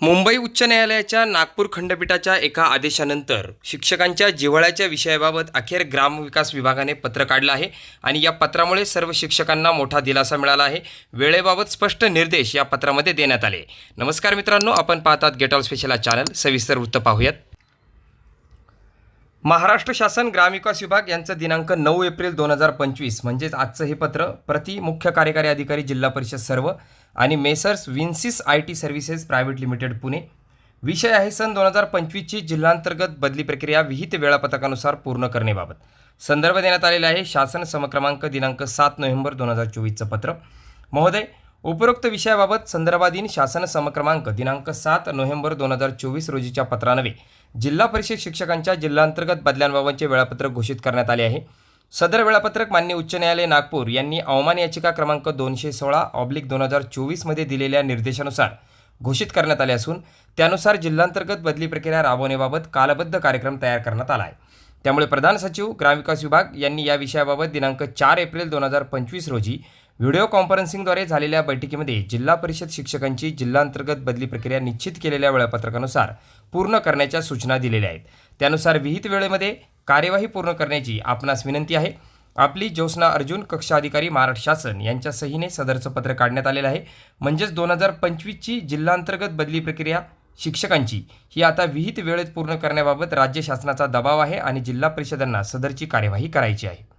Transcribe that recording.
मुंबई उच्च न्यायालयाच्या नागपूर खंडपीठाच्या एका आदेशानंतर शिक्षकांच्या जिव्हाळ्याच्या विषयाबाबत अखेर ग्रामविकास विभागाने पत्र काढलं आहे आणि या पत्रामुळे सर्व शिक्षकांना मोठा दिलासा मिळाला आहे. वेळेबाबत स्पष्ट निर्देश या पत्रामध्ये देण्यात आले. नमस्कार मित्रांनो आपण पाहतात गेट ऑल स्पेशल चॅनल सविस्तर वृत्त पाहूयात. महाराष्ट्र शासन ग्रामविकास विभाग यांचं दिनांक नऊ एप्रिल दोन हजार पंचवीस म्हणजेच आजचं हे पत्र प्रति मुख्य कार्यकारी अधिकारी जिल्हा परिषद सर्व आणि messrs Vinsys I T services private limited Pune. विषय आहे सन दोन हजार पंचवीसची जिल्हांतर्गत बदली प्रक्रिया विहित वेळापत्रकानुसार पूर्ण करण्याबाबत. संदर्भ देण्यात आलेला आहे शासन समक्रमांक दिनांक सात नोव्हेंबर दोन हजार चोवीसचं पत्र. महोदय उपरोक्त विषयाबाबत संदर्भाधीन शासन समक्रमांक दिनांक सात नोव्हेंबर दोन हजार चोवीस रोजीच्या पत्रानवे जिल्हा परिषद शिक्षकांच्या जिल्हांतर्गत बदल्यांबाबतचे वेळापत्रक घोषित करण्यात आले आहे. सदर वेळापत्रक मान्य उच्च न्यायालय नागपूर यांनी अवमान याचिका क्रमांक दोनशे सोळा ऑब्लिक दोन हजार चोवीसमध्ये दिलेल्या निर्देशानुसार घोषित करण्यात आले असून त्यानुसार जिल्हांतर्गत बदली प्रक्रिया राबवण्याबाबत कालबद्ध कार्यक्रम तयार करण्यात आला आहे त्यामुळे प्रधान सचिव ग्रामविकास विभाग यांनी या विषयाबाबत दिनांक चार एप्रिल दोन हजार पंचवीस रोजी व्हिडिओ कॉन्फरन्सिंगद्वारे झालेल्या बैठकीमध्ये जिल्हा परिषद शिक्षकांची जिल्हांतर्गत बदली प्रक्रिया निश्चित केलेल्या वेळापत्रकानुसार पूर्ण करण्याच्या सूचना दिलेल्या आहेत. त्यानुसार विहित वेळेमध्ये कार्यवाही पूर्ण करण्याची आपणास विनंती आहे. आपली ज्योत्स्ना अर्जुन कक्षा अधिकारी महाराष्ट्र शासन यांच्या सहीने सदरचं पत्र काढण्यात आलेलं आहे. म्हणजेच दोन हजार पंचवीसची जिल्हांतर्गत बदली प्रक्रिया शिक्षकांची ही आता विहित वेळेत पूर्ण करण्याबाबत राज्य शासनाचा दबाव आहे आणि जिल्हा परिषदांना सदरची कार्यवाही करायची आहे.